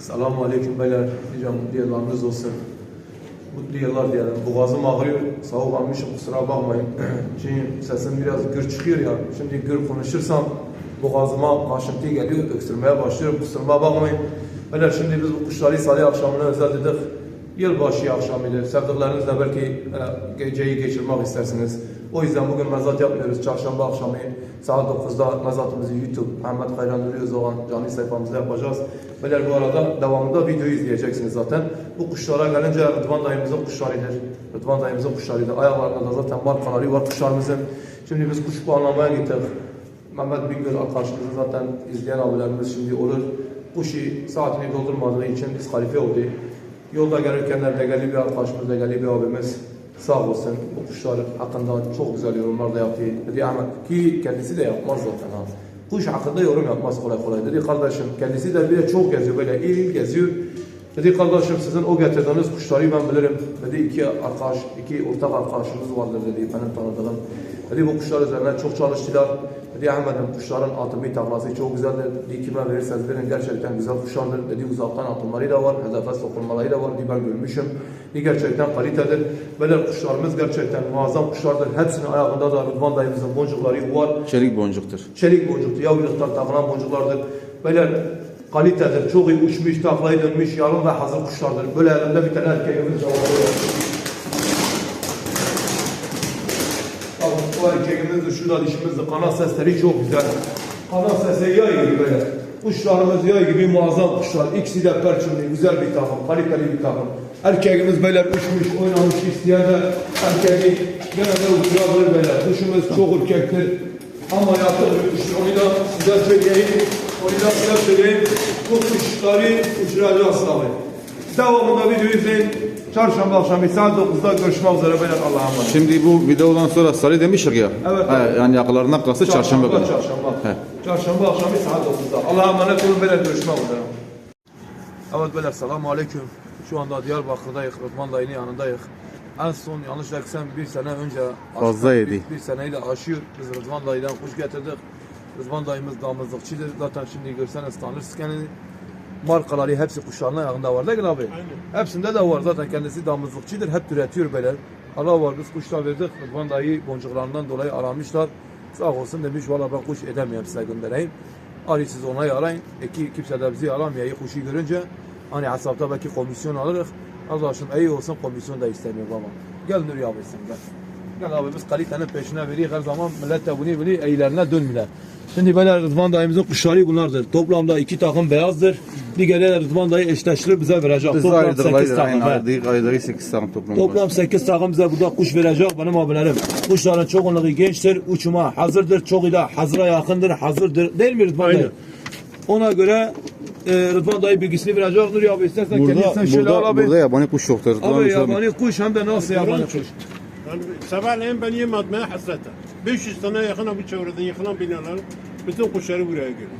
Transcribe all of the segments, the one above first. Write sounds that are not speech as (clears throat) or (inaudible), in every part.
Selamun Aleyküm beyler. Hocam mutlu yıllarınız olsun. Mutlu yıllar diyelim. Boğazım ağrıyor. Soğuk almışım kusura bakmayın. (clears throat) Çünkü sesim biraz gür çıkıyor ya. Şimdi gür konuşursam boğazıma kaşıntı geliyor. Öksürmeye başlıyorum. Kusuruma bakmayın. Beyler şimdi biz bu kuşları salih akşamına özel dedik. Yılbaşı akşamıydı. Sevdiklerinizle belki e, geceyi geçirmek istersiniz. O yüzden bugün mezat yapmıyoruz. Çarşamba akşamı saat 9'da mezatımızı YouTube Ahmet Kayran Nuri canlı sayfamızda yapacağız. Beyler bu arada devamında videoyu izleyeceksiniz zaten. Bu kuşlara gelince Rıdvan dayımızın kuşlarıdır. Rıdvan dayımızın kuşlarıdır. Ayaklarında da zaten markaları var kuşlarımızın. Şimdi biz kuş puanlamaya gittik. Mehmet Bingöl arkadaşımızı zaten izleyen abilerimiz şimdi olur. Kuşu saatini doldurmadığı için diskalifiye oldu. Yolda gelirken de geldi bir arkadaşımız da geldi bir abimiz sağ olsun bu kuşlar hakkında çok güzel yorumlar da yaptı. Dedi Ahmet ki kendisi de yapmaz zaten ha. Kuş hakkında yorum yapmaz kolay kolay. Dedi kardeşim kendisi de bir de çok geziyor böyle il il geziyor. Dedi kardeşim sizin o getirdiğiniz kuşları ben bilirim. Dedi iki arkadaş, iki ortak arkadaşımız vardır dedi benim tanıdığım. Dedi bu kuşlar üzerine çok çalıştılar. Dedi Ahmet'im kuşların atımı taklası çok güzeldir. Dedi kime verirseniz verin gerçekten güzel kuşlardır. Dedi uzaktan atımları da var, hedefe sokulmaları da var. Dedi ben görmüşüm. Dedi gerçekten kalitedir. Böyle kuşlarımız gerçekten muazzam kuşlardır. Hepsinin ayağında da Rıdvan dayımızın boncukları var. Çelik boncuktur. Çelik boncuklu, yavruliktan takılan boncuklardır. Böyle kalitedir, çok iyi uçmuş, taklayı dönmüş, yarın ve hazır kuşlardır. Böyle elinde bir tane erkeğimiz var. Bakın bu de şurada dişimiz de kanat sesleri çok güzel. Kanat sesi yay gibi böyle. Kuşlarımız yay gibi muazzam kuşlar. İkisi de perçinli, güzel bir takım, kaliteli bir takım. Erkeğimiz böyle uçmuş, oynamış isteyen de erkeği gene de uçurabilir böyle. Kuşumuz çok ürkektir. Ama yaptığı bir kuş. Onu da size söyleyeyim. Onu da size söyleyeyim. Bu kuşları uçuracağız tabi. Devamında videoyu izleyin. Çarşamba akşamı saat 9'da görüşmek üzere. Ben Allah'a emanet. Şimdi bu videodan sonra sarı demiştik ya. Evet, He, evet. yani yakalarına kalsa çarşamba günü. Çarşamba. He. Çarşamba akşamı saat 9'da. Allah'a emanet olun. Böyle görüşmek üzere. Evet beyler selamun aleyküm. Şu anda Diyarbakır'dayız. Rıdvan dayının yanındayız. En son yanlış değilsem bir sene önce Fazla yedi. Bir, bir seneyi de aşıyor. Biz Rıdvan dayıdan kuş getirdik. Rıdvan dayımız damızlıkçıdır. Zaten şimdi görseniz tanırsınız kendini. Markaları hepsi kuşlarının ayağında var değil mi abi? Aynen. Hepsinde de var zaten kendisi damızlıkçıdır. Hep üretiyor böyle. Allah var biz kuşlar verdik. Rıdvan dayı boncuklarından dolayı aramışlar. Sağ olsun demiş valla ben kuş edemiyorum size göndereyim. Arayın siz onayı arayın. İki kimse de bizi aramıyor. Kuşu görünce hani hesapta belki komisyon alırız. Arkadaşım iyi olsun komisyon da istemiyor baba. Gel Nuri abi sen gel. Gel abi biz kalitenin peşine veriyoruz her zaman millet de bunu biliyor iyilerine dönmüyorlar. Şimdi böyle Rıdvan dayımızın kuşları bunlardır. Toplamda iki takım beyazdır. Bir gele Rıdvan dayı eşleştirip bize verecek. Biz Toplam ayırdık, 8 ayırdık, takım. aynen he. ayırdık, ayırdık 8 tane toplam. var. Toplam 8 takım bize burada kuş verecek benim abilerim. Kuşların çoğunluğu gençtir, uçuma hazırdır, çoğu da hazıra yakındır, hazırdır. Değil mi Rıdvan dayı? Ona göre e, Rıdvan dayı bilgisini verecek. Nuri abi istersen Burada, kendin sen şöyle al burada, abi. burada yabani kuş yoktur. Rıdvan Abi Hüseyin. yabani kuş hem de nasıl yabani kuş? Yani sabahleyin ben yem atmaya hasretim. 500 tane yakın bu çevreden yıkılan binalar bütün kuşları buraya geliyor.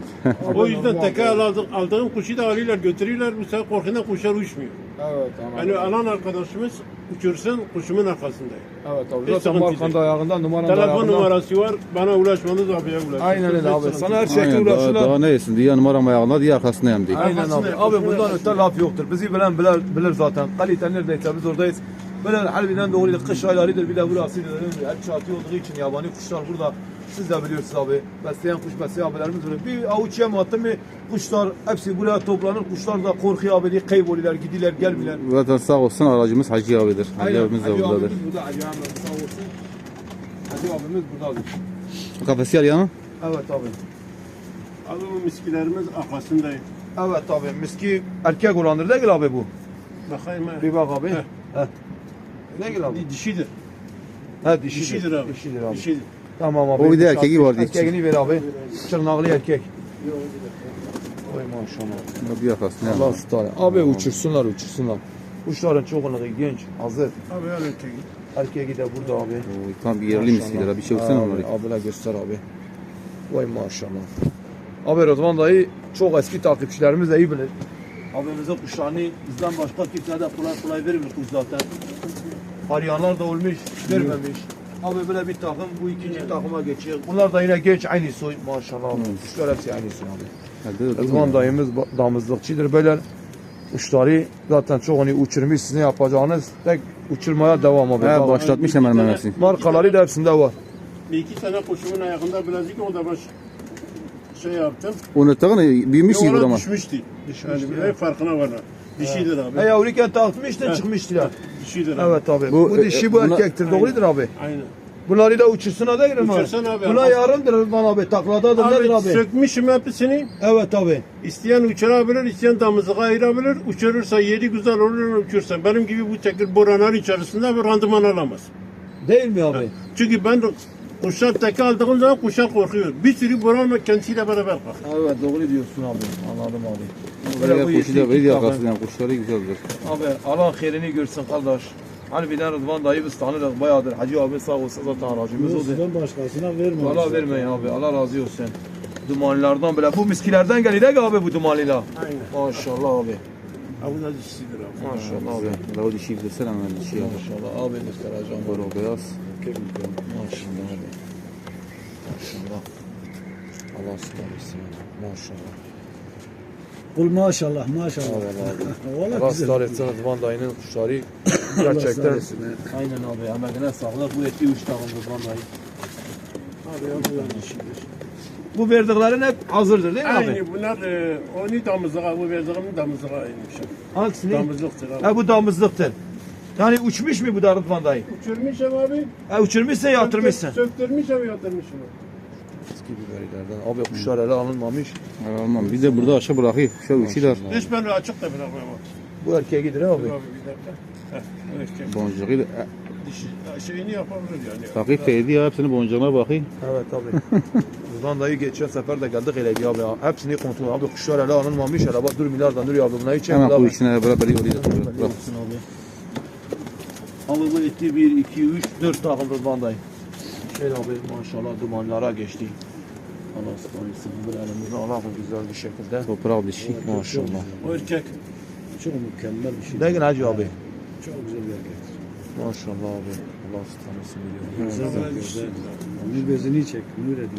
o yüzden teker aldık, aldığım kuşu da alıyorlar götürüyorlar. Bu sefer korkudan kuşlar uçmuyor. Evet tamam. Yani alan arkadaşımız uçursun kuşumun arkasındayım. Evet abi. Hiç Zaten markanda ayağında numaran da Telefon ayağında. numarası var. Bana ulaşmanız abiye ulaşın. Aynen öyle abi. Sana her şekilde Aynen, daha, ulaşırlar. daha ne yesin? Diye numaram ayağında diye arkasındayım diye. Aynen abi. Abi bundan öte laf yoktur. Bizi bilen bilir, bilir zaten. Kalite neredeyse biz oradayız. Böyle harbiden doğru kış aylarıdır bir de burası hep çatı olduğu için yabani kuşlar burada. Siz de biliyorsunuz abi. Besleyen kuş besleyen abilerimiz böyle. Bir avuç yem attı mı kuşlar hepsi buraya toplanır. Kuşlar da korkuyor abi diye kayboluyorlar gidiyorlar gelmiyorlar. Zaten sağ olsun aracımız Hacı abidir. Hacı Aynen. abimiz de Hacı buradadır. abimiz burada. Hacı abimiz sağ olsun. Hacı abimiz buradadır. Kafesi arayanı? Evet abi. Bu miskilerimiz arkasındayım. Evet abi miski erkek olandır değil abi bu? Bakayım ha. Bir bak abi. Heh. Heh. Değil mi abi? Dişidir. Ha dişidir. Dişidir abi. Dişidir abi. Dişidir. Tamam abi. O bir de erkeği var diye. Erkeğini ver abi. Çırnaklı erkek. Oy maşallah. Bir arkasında. Allah ısrar. Abi uçursunlar uçursunlar. Kuşların çoğunluğu genç, hazır. Abi öyle çekin. Erkeği de burada abi. Oy, Tam bir yerli miskiler. Bir şey abi, onları. Abiler göster abi. Vay maşallah. Abi Rıdvan dayı çok eski takipçilerimiz de iyi bilir. Abimizin kuşlarını bizden başka kimse de kolay kolay vermiyor kuş zaten. Arayanlar da olmuş, vermemiş. Abi böyle bir takım, bu ikinci takıma geçiyor. Bunlar da yine genç, aynı soy maşallah. Kuşlar hepsi aynı soy abi. Rıdvan dayımız damızlıkçıdır böyle. Kuşları zaten çoğunu uçurmuş. Sizin yapacağınız tek uçurmaya devam abi. He Bak, başlatmış hemen hemen hepsini. Markaları da hepsinde var. Bir iki tane kuşumun ayakında bilezik o da baş şey yaptım. Onu takın büyümüş gibi Yola ama. düşmüştü. Yani bir farkına var. Dişidir abi. E yavruyken takmıştın He. çıkmıştılar. Dişidir abi. Evet abi. Bu, Bu, e, dişi bu buna- erkektir. Doğrudur abi. Aynen. Bunları da uçursun değil mi? Uçursun abi. Buna Abi- yarımdır Rıdvan abi. Takladadır nedir Abi, abi? sökmüşüm hepsini. Evet abi. İsteyen uçurabilir, isteyen damızlığa ayırabilir. Uçurursa yeri güzel olur, uçursa. Benim gibi bu tekir boranlar içerisinde bir randıman alamaz. Değil mi abi? Çünkü ben kuşlar teke aldığım zaman kuşlar korkuyor. Bir sürü boran kendisiyle beraber kalkıyor. Evet doğru diyorsun abi. Anladım abi. Böyle bu kuşu da böyle iki yakasından kuşları güzeldir. Abi Allah khairini görsün kardeş. Harbiden Rıdvan dayı biz tanırız bayağıdır. Hacı abi sağ olsun zaten aracımız oldu. Sizden başkasına verme. Allah vermeyin abi. Allah razı olsun. Dumanlardan bile. Bu miskilerden ki abi bu dumanlılar. Aynen. Maşallah abi. Ha, bu da dişidir abi. Maşallah abi. Daha dişi desene hemen dişi ya. Maşallah abi göstereceğim. Var o beyaz. Maşallah. Maşallah. Allah ısmarlasın. Maşallah. Kul maşallah maşallah. (laughs) Allah Valla Allah ısrar etsin Rıdvan dayının kuşları. Gerçekten. Aynen abi. Emeğine sağlık. Bu eti üç tane Rıdvan dayı. Abi da dişidir. Bu verdiklerin hep hazırdır değil mi abi? Aynı bunlar e, onu damızlığa, bu verdiğim damızlığa inmişim. Hangisini? Damızlıktır abi. Ha bu damızlıktır. Yani uçmuş mu bu da Rıdvan dayı? Uçurmuşum abi. Ha uçurmuşsa yatırmışsın. Söktürmüşüm yatırmışım. Eski biberilerden. Abi kuşlar ele alınmamış. Aman bir de burada aşağı bırakayım. Şöyle uçuyorlar. Hiç ben açık da bırakmam abi. Bu erkeğe gider Dur abi. abi. Boncuğuyla Dişi, şeyini yapabilir yani. takip edildi ya hepsini boncuğuna bakayım. Evet abi. (laughs) Buradan dayı geçen sefer de geldik eleydi abi. ya. Hepsini kontrol abi. Kuşlar ele alınmamış. Hele bak dur milyardan duruyor abi. Buna hiç Hemen bu içine beraber yoluyla bırak. Abi. Alılı etti 1, 2, 3, 4 takım Rıdvan dayı. Şöyle abi maşallah dumanlara geçti. Allah ısmarlasın. Bir elimizde Allah güzel bir şekilde. Toprak dişi. Maşallah. O erkek. Çok mükemmel bir şey. Değil Hacı abi? Çok güzel bir erkek. Maşallah abi. Allah ısmarlasın. Güzel bir erkek. Onu gözünü çek. Nur edin.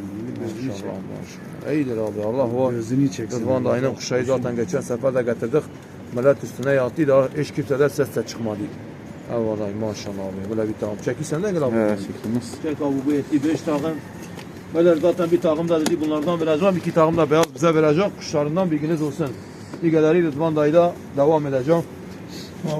Gözünü çek. Maşallah maşallah. İyidir abi. Allah var. Gözünü çeksin. Rıdvan da aynen kuşayı zaten geçen sefer de getirdik. Millet üstüne yattı da hiç kimseden ses de çıkmadı. Eyvallah maşallah abi. Böyle bir takım. Çekilsen de gel abi. Evet çekilmez. Çek abi bu eti 5 takım. Böyle zaten bir takım da dedi bunlardan vereceğim. iki takım da beyaz bize verecek. Kuşlarından bilginiz olsun. Digeleri Rıdvan dayıda devam edeceğim.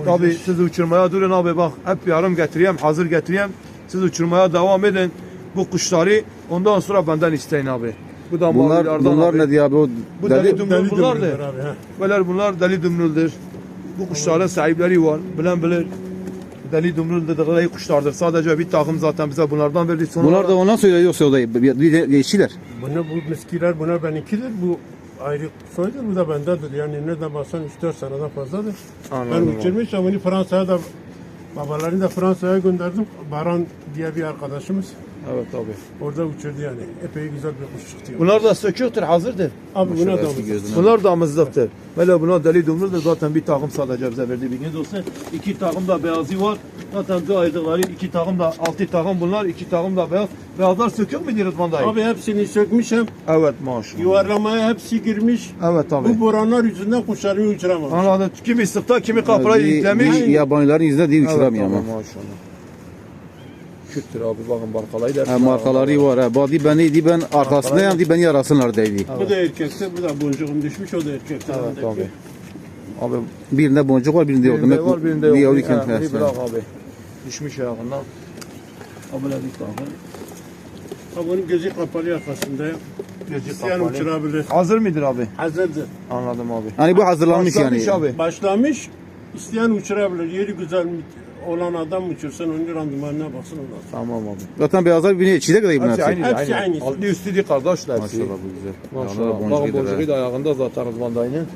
Tabi siz uçurmaya durun abi bak. Hep bir yarım getireyim, hazır getireyim. Siz uçurmaya devam edin. Bu kuşları ondan sonra benden isteyin abi. Bu da Bunlar bunlar abi. ne diye abi o Bu deli deli dumrul bunlar da. Abi, ha. Böyle bunlar deli dumruldur. Bu kuşların sahipleri var. Bilen bilir. Deli dumrul dedikleri kuşlardır. Sadece bir takım zaten bize bunlardan verdi. Sonra Bunlar da ondan söylüyor yoksa o da değişiler. Bunlar bu miskiler bunlar benimkidir. Bu ayrı soydur. Bu da bendedir. Yani nereden baksan 3-4 seneden fazladır. Anladım ben uçurmuşum. Bunu Fransa'ya da babalarını da Fransa'ya gönderdim. Baran diye bir arkadaşımız. Evet abi. Orada uçurdu yani. Epey güzel bir kuş çıktı. Bunlar da söküktür, hazırdır. Abi buna da Eski gözüne. Bunlar damızlıktır. Böyle buna deli dumruldur. Zaten bir takım sadece bize verdi bilginiz olsun. İki takım da beyazı var. Zaten bu ayırdıkları iki takım da altı takım bunlar. iki takım da beyaz. Beyazlar sökük mü Rıdvan dayı? Abi hepsini sökmüşüm. Evet maşallah. Yuvarlamaya hepsi girmiş. Evet abi. Bu boranlar yüzünden kuşlarını uçuramam. Anladım. Kimi sıkta, kimi kapıra Bir- yüklemiş. bir Yabanilerin yüzüne değil Evet uçuramıyor ama. maşallah. Kürttür abi bakın markalayı da. Ha, markaları var. Ha. Badi beni di ben arkasındayım di beni yarasınlar dedi. Bu da erkektir. Bu da boncuğum düşmüş. O da erkektir. Evet abi. Abi Birinde boncuk var birinde yok. birinde var birinde bir yok. yavru Bir- tersi. bırak abi. Düşmüş ayağından. Takım. Ha, bunun gözü kapalı arkasında. Gözü kapalı. uçurabilir. Hazır mıdır abi? Hazırdır. Anladım abi. Hani bu hazırlanmış Başlamış yani. abi. Başlamış. İsteyen uçurabilir. Yeri güzel olan adam uçursun. Onun randımanına baksın ondan sonra. Tamam abi. Zaten beyazlar bini çiğdek de bunlar Hepsi aynı. Hepsi aynı. aynı. Altı üstü değil kardeşler. Maşallah bu güzel. Maşallah. Bakın boncuğu da. da ayağında zaten Rıdvan dayının.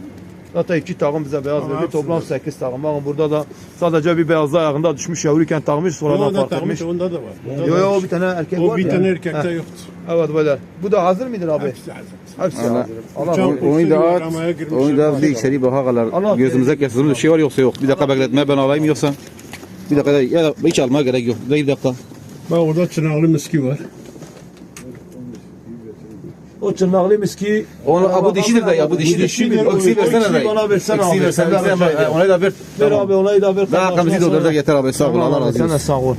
Zaten iki takım bize beyaz verdi. Toplam. 8 takım. Bakın burada da sadece bir beyazlı ayağında düşmüş yavruyken takmış sonradan fark etmiş. takmış. Onda da var. Onda da yo var. o bir tane erkek O var bir ya. tane erkekte yoktu. Evet böyle. Bu da hazır mıdır abi? Hepsi hazır. Hepsi Allah. hazır. Allah. Onu da at. Onu da bir içeri baka kadar gözümüze kesilmiş bir şey var yoksa yok. Bir dakika bekletme ben alayım yoksa. Bir dakika da ya da hiç almaya gerek yok. Bir dakika. Bak orada çınarlı miski var. O tırnaklı miski. Onu, ha, bu dişidir dayı, bu dişidir. dişidir. O ikisi versene dayı. Bana versene abi. versene, ederim. Ona da ver. Ver abi olayı da ver. Daha hakkımızı doldurdu yeter abi. Sağ ol. Allah razı Sen de olsun. sağ ol.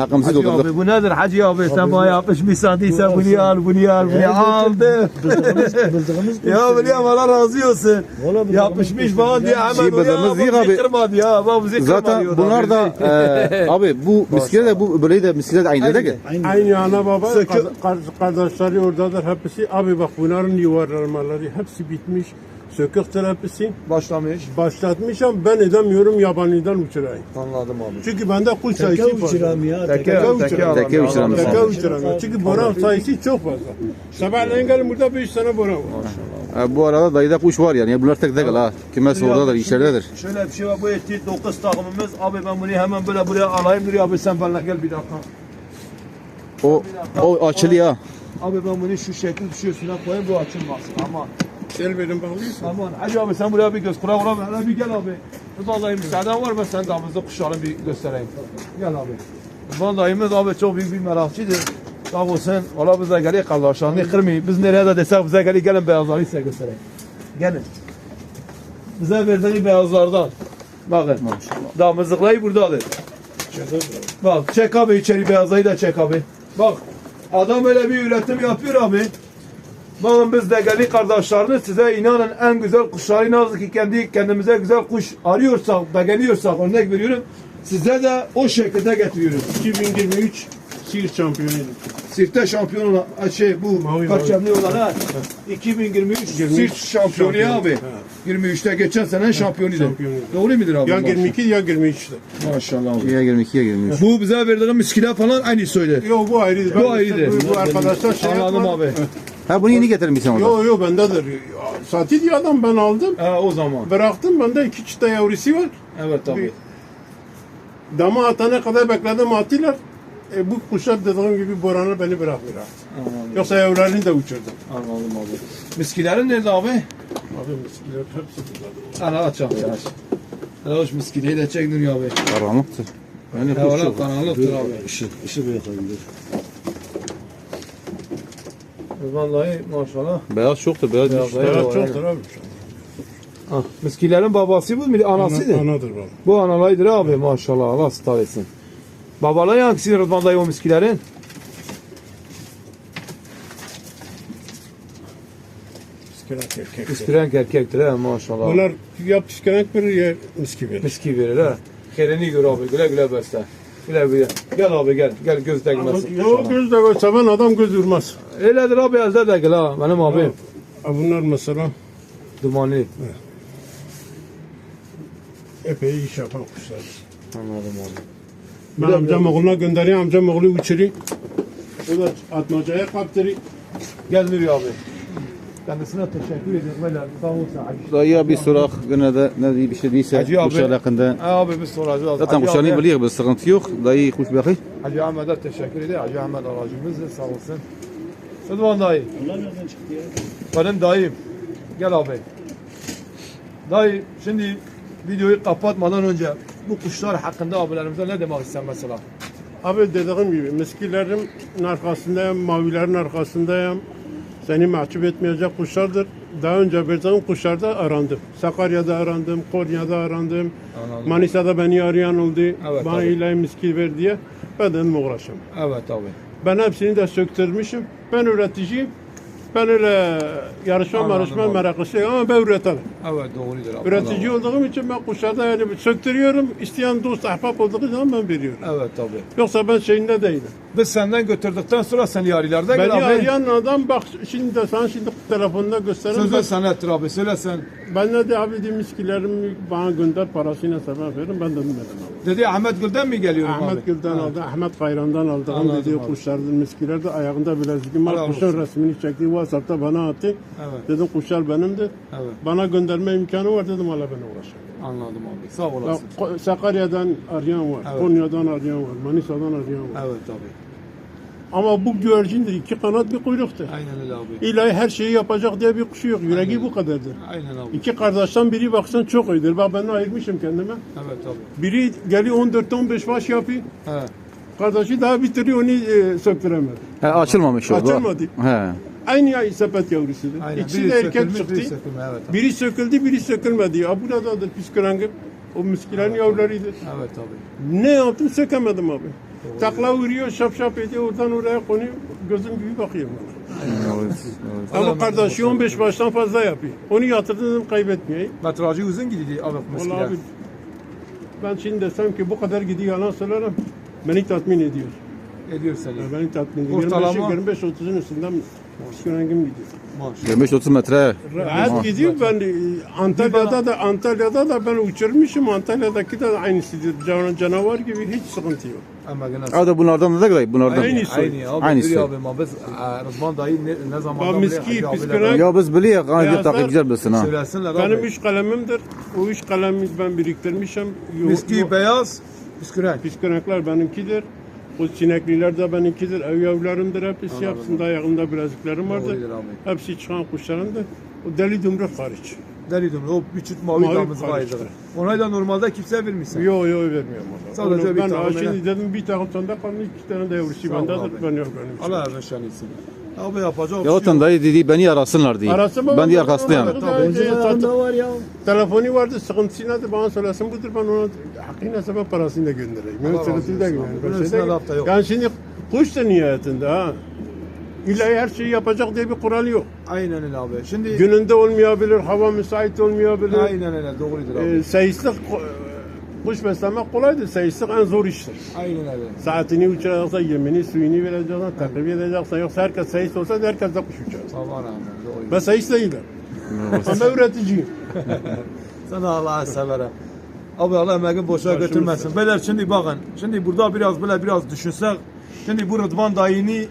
Hakkımızı Hacı doldurduk. abi bu nedir Hacı abi sen bana yapmış sandıysa bunu al bunu al bunu aldı. Bıldığımız (laughs) ya biliyorum Allah razı olsun. Yapışmış bana diye hemen oraya abi. kırmadı ya. Zaten bunlar da (laughs) e, abi bu miskiler de bu böyle de miskiler de aynı değil mi? Aynı. Ana baba kardeşleri oradadır hepsi. Abi bak bunların yuvarlamaları hepsi bitmiş. Söküktür hepsi. başlamış. Başlatmışım ben edemiyorum yabaniden uçurayım. Anladım abi. Çünkü bende kuş Teke sayısı fazla. uçuram ya. Teke Teke teke Teke ya, uçuram. adam. Teke uçuramıyorum. Çünkü boran sayısı çok fazla. Sabahleyin gelin burada 5 tane boran var. E, bu arada dayıda kuş var yani. Bunlar tek tek ha. Kümes oradadır, içeridedir. Şöyle bir şey var bu eti 9 takımımız. Abi ben bunu hemen böyle buraya alayım duruyor abi sen benimle gel bir dakika. O o açılıyor ha. Abi ben bunu şu şekil şu üstüne koyayım bu açılmasın ama. El verin bağlıysa. Aman Hacı abi sen buraya bir göz kura kura hele bir gel abi. Vallahi müsaaden var mı sen damızda kuşların bir göstereyim. Gel abi. Vallahi abi çok büyük bir merakçıdır. Sağ olsun. Valla bize geliyor kardeşlerini kırmayın. Biz nereye de desek bize geliyor gelin beyazları size göstereyim. Gelin. Bize verdiği beyazlardan. Bakın. Damızlıkları buradadır. Bak çek abi içeri beyazları da çek abi. Bak adam öyle bir üretim yapıyor abi. Bakın biz değerli kardeşleriniz size inanın en güzel kuşları nasıl ki kendi kendimize güzel kuş arıyorsak, beğeniyorsak örnek veriyorum. Size de o şekilde getiriyoruz. 2023 Siirt şampiyonuydu. Sirte şampiyon olan şey bu Mavi, kaçamlı olan ha. 2023 Sirt şampiyonu ya abi. 23'te geçen sene şampiyonuydu. Şampiyonuydu. Doğru mudur abi? Ya 22 ya 23'te. Maşallah abi. Ya 22'ye girmiş. Bu bize verdiğin miskile falan aynı söyle. Yo bu ayrıydı. Bu ayrıydı. bu arkadaşlar şey Anladım yapmadı. abi. Ha bunu yeni getirmişsin orada. Yo yo bendedir. Sati diye adam ben aldım. Ha o zaman. Bıraktım bende iki çıta yavrusu var. Evet abi. Dama atana kadar bekledim attılar. E, bu kuşlar dediğim gibi Boran'a beni bırakmıyor. Yoksa yavrularını da uçurdum. Anladım abi. Miskilerin nerede abi? Abi miskiler hepsi burada. Ana açalım ya. Hele hoş miskineyi de çek Nuri abi. Karanlıktır. Yani karanlıktır abi. Işık, ışık yakabilir. Vallahi maşallah. Beyaz çoktur. Beyaz, Beyaz, beyaz. beyaz. Evet çoktur abi. Ah, miskilerin babası bu muydu? Anasıydı. Ana, anadır baba. Bu analaydır abi maşallah. Allah star etsin. Babaları hangisi Rıdvan dayı o miskilerin? Miskiler erkek. Miskiren erkektir he maşallah. Bunlar ya psikolog verir ya miski verir. Miski verir he. Kerini gör abi. Güle güle besle. Güle güle. Gel abi gel. Gel göz değmesin. Yo göz de. Seven adam göz vurmaz. Öyledir abi elde de gel ha. Benim abim. Ha, Bunlar mesela Dumanlı. epey iş yapan kuşlar. Anladım abi. Ben amcam oğluna gönderiyorum. Amcam oğlu uçuruyor. O da atmacaya kaptırıyor. Gel Nuri abi. Kendisine teşekkür ederim. Böyle sağ olsun. Hacı. Dayıya bir sorak. Gene de ne diye bir şey değilse. Hacı abi. Kuşlar hakkında. Ha, Abi biz soracağız. Zaten kuşlarını biliyor. Bir sıkıntı yok. Dayı kuş bakıyor. Hacı Ahmet'e teşekkür ederim. Hacı Ahmet aracımızdır sağ olsun. Rıdvan dayı. Onlar nereden çıktı ya? Benim dayım. Gel abi. Dayı şimdi videoyu kapatmadan önce bu kuşlar hakkında abilerimize ne demek ister mesela? Abi dediğim gibi miskilerin arkasındayım, mavilerin arkasındayım. Seni mahcup etmeyecek kuşlardır. Daha önce verdiğim kuşlarda arandım. Sakarya'da arandım, Konya'da arandım. Anladım. Manisa'da beni arayan oldu. Evet, Bana tabii. ilahi miski ver diye. Ben dedim uğraşamam. Evet abi. Ben hepsini de söktürmüşüm. Ben üreticiyim. Ben öyle yarışma Anladım marışma abi. meraklısıyım ama ben üretelim. Evet doğrudur abi. Üretici olduğum için ben kuşlarda yani söktürüyorum. İsteyen dost ahbap olduğu zaman ben veriyorum. Evet abi. Yoksa ben şeyinde değilim. Biz senden götürdükten sonra seni yarilarda Beni gel abi. arayan adam bak şimdi de sana şimdi telefonda göstereyim. Sözde Ben, sanattir abi. Söyle sen. ben de abi de miskilerimi bana gönder parasıyla sebep verin. Ben dedim dedim abi. Dedi Ahmet Gül'den mi geliyorum abi? Ahmet Gül'den aldı, Ahmet Kayran'dan aldığım Anladım dediği abi. kuşlardır. Miskiler de ayağında bilezikim Helal var. Kuşun resmini çekti. WhatsApp'ta bana attı. Evet. Dedim kuşlar benimdir. Evet. Bana gönderme imkanı var dedim hala ben uğraşayım. Anladım abi. Sağ Ya, olasın. Ko- Sakarya'dan arayan var, Evet. Konya'dan arayan var, Manisa'dan arayan var. Evet abi. Ama bu güvercindir, iki kanat bir kuyruktur. Aynen öyle abi. İlahi her şeyi yapacak diye bir kuşu yok. Yüreği bu kadardır. Aynen abi. İki kardeşten biri baksan çok iyidir. Bak ben ayırmışım kendime. Evet abi. Biri geliyor 14-15 baş yapıyor. He. Kardeşi daha bitiriyor onu e, söktüremedi. He, açılmamış o. Açılmadı. He. Aynı ya sepet yavrusudur. Aynen. İkisi Biri de erkek sökülmüş, çıktı. biri sökülme, evet. Biri söküldü, biri sökülmedi. Ya buradadır püskürangım. O miskilerin yavrularıydı. Evet abi. Ne yaptım sökemedim abi. Takla vuruyor, şap şap ediyor, oradan oraya konuyor. Gözüm gibi bakıyorum bana. Ama kardeşi 15 baştan fazla yapıyor. Onu yatırdım kaybetmiyor. Metrajı uzun gidiyor abi mesela. abi ben şimdi desem ki bu kadar gidiyor yalan söylerim. Beni tatmin ediyor. Ediyor seni. Beni tatmin ediyor. Ortalama- 25-30'un üstünden gidiyor. Maşallah. 25-30 metre. Rahat gidiyor ben e, Antalya'da da Antalya'da da ben uçurmuşum Antalya'daki de aynısıdır. Can, canavar gibi hiç sıkıntı yok. Ama gene da bunlardan da dayı bunlardan. Aynı soy. Aynı abi. Ama biz e, Rızvan dayı ne, ne zaman Bak miski, püsküren- Ya biz biliyoruz. Hani bir Beyazlar- takipçiler bilsin ha. Söylesinler Benim üç kalemimdir. O üç kalemi ben biriktirmişim. Miski beyaz, püsküren. Piskanaklar benimkidir. O sinekliler de benimkidir. Ev yavrularımdır. Hepsi hepsinde ayağımda bileziklerim vardır. Doğrudur abi. Hepsi çıkan kuşlarımdır. O deli dumruk hariç. Deli dumru. O küçük mavi, Mavi damızı var. Ona da normalde kimse vermişsin. Yo yo vermiyorum. ona. Sadece Onu bir ben tane ha, şimdi dedim bir tane sonda kaldı. iki tane de yavrusu bendedir. abi. Ben yok benim. Allah razı şanıysın. Abi yapacak Ya bir şey otan yok. dayı dedi beni arasınlar diye. Arası mı? Ben diğer kastıyım. Benzin ayağında var ya. Telefonu vardı, sıkıntısı nedir bana söylesin budur ben ona hakkıyla sebep parasını da göndereyim. Razı sıkıntı da olsun. göndereyim. Ben de- yok. Şimdi kuş da nihayetinde ha. İlla her şeyi yapacak diye bir kural yok. Aynen öyle abi. Şimdi Gününde olmayabilir, hava müsait olmayabilir. aynen öyle doğrudur abi. Ee, seyislik, kuş beslemek kolaydır. Seyislik en zor iştir. Aynen öyle. Saatini uçuracaksa, yemini, suyunu vereceksin, takip edeceksin. Yoksa herkes seyis olsa herkes de kuş uçar. Allah rahmet. Doğru. Ben seyis değilim. Ama üreticiyim. (laughs) Sana Allah'a severem. Abi Allah emeğin boşa Başımız götürmesin. Beyler şimdi bakın. Şimdi burada biraz böyle biraz düşünsek. Şimdi bu Rıdvan dayını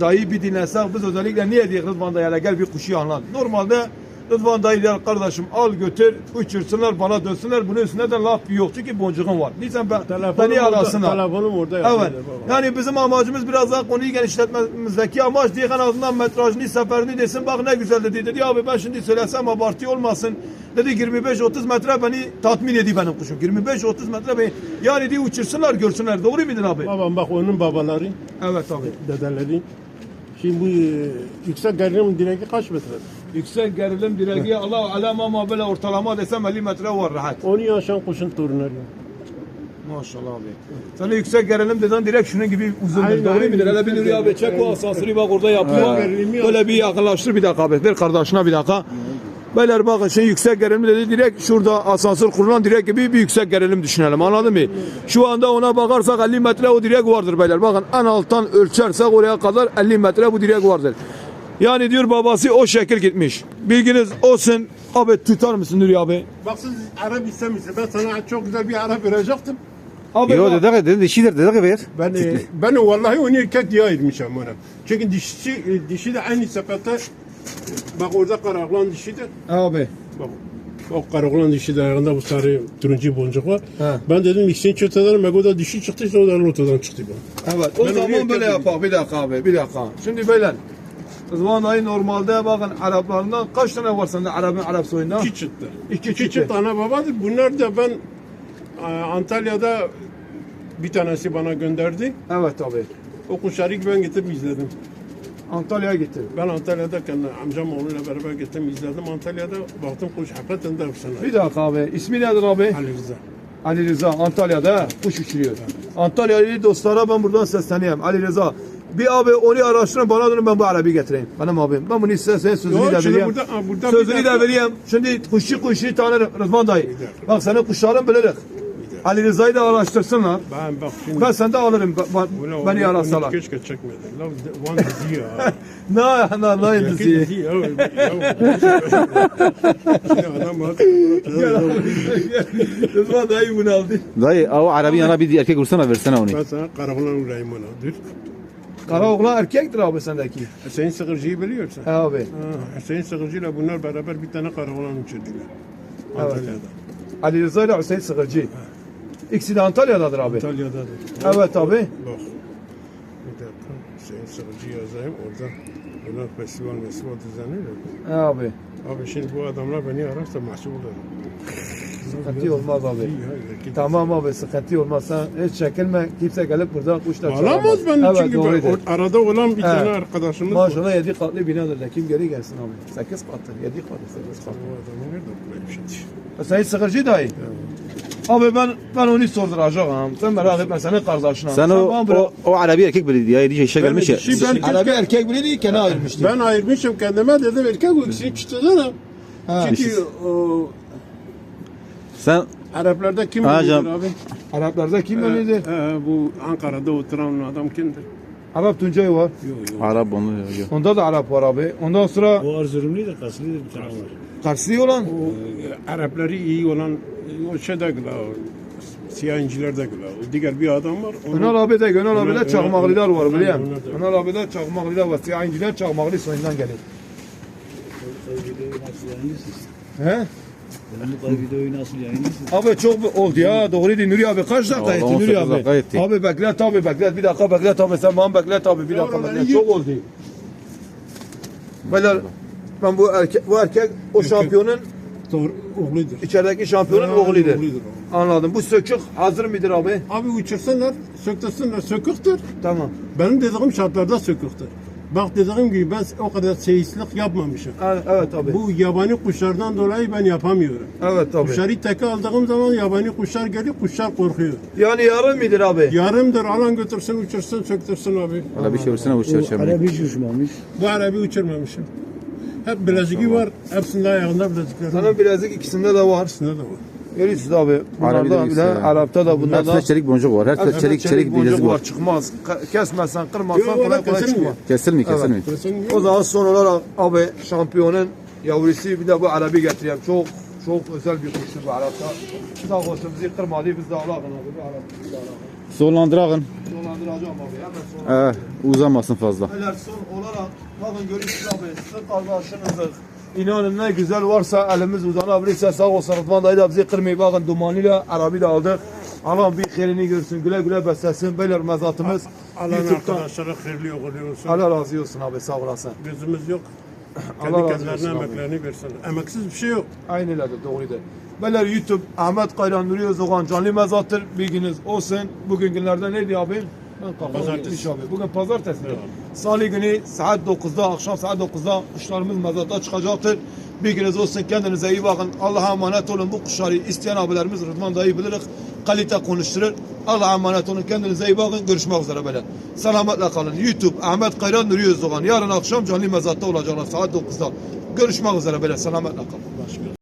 dayı bir dinlesek biz özellikle niye diye Rıdvan dayıyla gel bir kuşu anlat. Normalde Rıdvan dayı der kardeşim al götür uçursunlar bana dönsünler bunun üstüne de laf yok çünkü boncuğum var. Nisan ben, Telefonum beni arasınlar. telefonum orada Evet. Yani bizim amacımız biraz daha konuyu genişletmemizdeki amaç diye en azından metrajını, seferini desin. Bak ne güzel dedi. Dedi abi ben şimdi söylesem abartı olmasın. Dedi 25-30 metre beni tatmin ediyor benim kuşum. 25-30 metre beni. Yani diye uçursunlar görsünler. Doğru muydun abi? Babam bak onun babaları, Evet abi. dedeleri. Şimdi bu e, yüksek gerilim direği kaç metre? Yüksek gerilim direği Allah alem ama böyle ortalama desem 50 metre var rahat. Onu yaşayan kuşun torunları. Maşallah abi. Sana yüksek gerilim dedin direkt şunun gibi uzundur. Aynen, Doğru aynen. mudur? Hele bir Nuri abi çek o asansörü bak orada yapıyor. Böyle bir yakınlaştır bir dakika abi. Ver kardeşine bir dakika. Beyler bakın şey yüksek gerilim dedi direkt şurada asansör kurulan direk gibi bir yüksek gerilim düşünelim anladın mı? Şu anda ona bakarsak 50 metre o direk vardır beyler. Bakın en alttan ölçersek oraya kadar 50 metre bu direk vardır. Yani diyor babası o şekil gitmiş. Bilginiz olsun. Abi tutar mısın Nuri abi? Bak siz Arap istemişsiniz. Ben sana çok güzel bir Arap verecektim. Abi Yo dedi dedi dişidir dedi ver. Ben e, ben vallahi onu erkek diye ayırmışım ona. Çünkü dişi e, dişi de aynı sepete bak orada karaklan dişidir. Abi. Bak o karaklan dişi de ayağında bu sarı turuncu boncuk var. He. Ben dedim ikisini çöt ederim. Bak o da dişi çıktı işte o da ortadan çıktı. bu. Evet. O Ben zaman böyle yapalım. Bir dakika abi. Bir dakika. Şimdi beyler. Rızvan dayı normalde bakın Araplarından kaç tane var sende Arap'ın Arap soyundan? İki çıktı. İki İki çıktı. çıktı ana babadır. Bunlar da ben e, Antalya'da bir tanesi bana gönderdi. Evet abi. O kuşları ben getirip izledim. Antalya'ya gitti. Ben Antalya'dayken amcam oğluyla beraber gittim izledim. Antalya'da baktım kuş hakikaten de efsane. Bir dakika abi. İsmi nedir abi? Ali Rıza. Ali Rıza. Antalya'da ha, kuş uçuruyor. Antalyalı dostlara ben buradan sesleneyim. Ali Rıza. Bir abi onu araştırın bana dönün ben bu Arabi getireyim. Benim abim. Ben bunu senin sözünü Yok, de vereyim. burada- burada sözünü de vereyim. Şimdi kuşu kuşu tanırım Rızvan dayı. Bak senin kuşların bilirik. Ali Rıza'yı da araştırsınlar. Ben bak şimdi. Ben sende alırım. Ben- Beni arasalar. Keşke çekmedin. Lan one (laughs) dizi ya. Ne ne ne dizi. Rızvan dayı bunu aldı. Dayı o Arabi yana bir erkek vursana versene onu. Ben sana karakolan vurayım ona. Dur. Kara oğlan erkektir abi sendeki. Hüseyin Sıkırcı'yı biliyorsun. He abi. Ha, Hüseyin Sıkırcı'yla bunlar beraber bir tane karakolan uçurdular. Antalya'da. Ali Rıza ile Hüseyin Sıkırcı. İkisi de Antalya'dadır abi. Antalya'dadır. Evet abi. Bak. Bir dakika. Hüseyin Sıkırcı yazayım orada. Bunlar festival festival düzenliyor. He abi. Abi şimdi bu adamlar beni ararsa mahcup olurum. Sıkıntı olmaz abi. Tamam abi sıkıntı olmaz. Sen hiç çekinme. Kimse gelip buradan kuşla Alamaz ben evet, çünkü doğrudur. arada olan bir tane Evet. arkadaşımız. Maşallah 7 katlı binadır da kim geri gelsin abi? 8 katlı, 7 katlı, 8 katlı. O adamı nerede böyle bir şey? E, hiç sıkıcı dayı. Abi ben ben onu sorduracağım. Sen merak etme senin kardeşin. Sen o, bana bırak. o, o Arabi erkek bildi ya. Yedi işe gelmiş ya. ben- Arabi erkek bile değil kenar ayırmıştı. Ben ayırmışım kendime dedim erkek o ikisini çıtırsana. Çünkü o Sen Araplarda kim canım. abi? Araplarda kim öyledir? He, bu Ankara'da oturan adam kimdir? Arap Tuncay var. Yok yok. Arap onu yok. Onda da Arap var abi. Ondan sonra O Erzurumluydu, Kaslı'ydı bir tane var. Karslı olan. O e, Arapları iyi olan e, o şeyde gıla, o siyah inciler de gıla. O diğer bir adam var. onun- Önal abi de Gönal abi de çakmaklılar var da- Önal abi de çakmaklılar var. Siyah inciler çakmaklı soyundan yayınlıyorsunuz? He? Abi çok oldu ya doğru değil Nuri abi kaç dakika etti 18 Nuri abi? etti. Abi beklet abi beklet bir dakika beklet abi sen bana beklet abi bir dakika beklet çok oldu. Beyler ben bu erkek bu erkek o şampiyonun Doğru, oğludur. içerideki şampiyonun oğludur. Anladım. Bu sökük hazır mıdır abi? Abi uçursunlar, söktürsünler, söküktür. Tamam. Benim dediğim şartlarda söküktür. Bak dediğim gibi ben o kadar seyislik yapmamışım. Ha, Evet abi. Bu yabani kuşlardan dolayı ben yapamıyorum. Evet abi. Kuşları teke aldığım zaman yabani kuşlar geliyor, kuşlar korkuyor. Yani yarın mıdır abi? Yarımdır alan götürsün, uçursun, söktürsün abi. Valla bir çevirsene bu çerçeveyi. Arap hiç uçmamış. Bu arabayı uçurmamışım. Hep bileziği var, hepsinde ayağında bilezikler var. Sana bilezik ikisinde de var. Hepsinde de var. Görüyorsunuz abi. Bunlarda bile de. Arap'ta da bunda da. Çelik boncuk var. Hepsinde Hepsinde çelik çelik boncuk bilezik var. Çıkmaz. Kesmezsen, kırmazsan kolay kolay kesilmiyor. çıkmaz. Kesilmiyor kesilmiyor. Kesin O zaman son olarak abi şampiyonun yavrusu bir de bu Arabi getireyim. Çok çok özel bir kuştur bu Arap'ta. Sağ olsun bizi kırmadı. Biz de Allah'ın. Bu Allah'ın. Sonlandırağın. Sonlandıracağım abi. Hemen sonra. Ee, uzamasın fazla. Beyler son olarak bakın görüyorsunuz abi. Sizin kardeşinizdir. İnanın ne güzel varsa elimiz uzanabilirse sağ olsun Rıdvan dayı da bizi kırmayı bakın dumanıyla Arabi de aldık. Allah bir xeyrini görsün, güle güle beslesin. Beyler mezatımız Alan YouTube'dan. arkadaşlara hayırlı oluyor olsun. Allah razı olsun abi sağ olasın. Gözümüz yok. Allah Kendi razı kendilerine emeklerini versin. Emeksiz bir şey yok. Aynı öyle doğruydu. Beyler YouTube Ahmet Kayran Nuri Özdoğan canlı mezattır. Bilginiz olsun. Bugün günlerden neydi abi? Ben Pazartesi. abi. Bugün pazartesi. Evet. Salı günü saat 9'da, akşam saat 9'da kuşlarımız mezatta çıkacaktır. Bilginiz olsun. Kendinize iyi bakın. Allah'a emanet olun. Bu kuşları isteyen abilerimiz Rıdvan dayı biliriz. Kalite konuşturur. Allah'a emanet olun. Kendinize iyi bakın. Görüşmek üzere böyle. Selametle kalın. YouTube Ahmet Kayran Nuri Özdoğan. Yarın akşam canlı mezatta olacaklar saat 9'da. Görüşmek üzere böyle. Selametle kalın.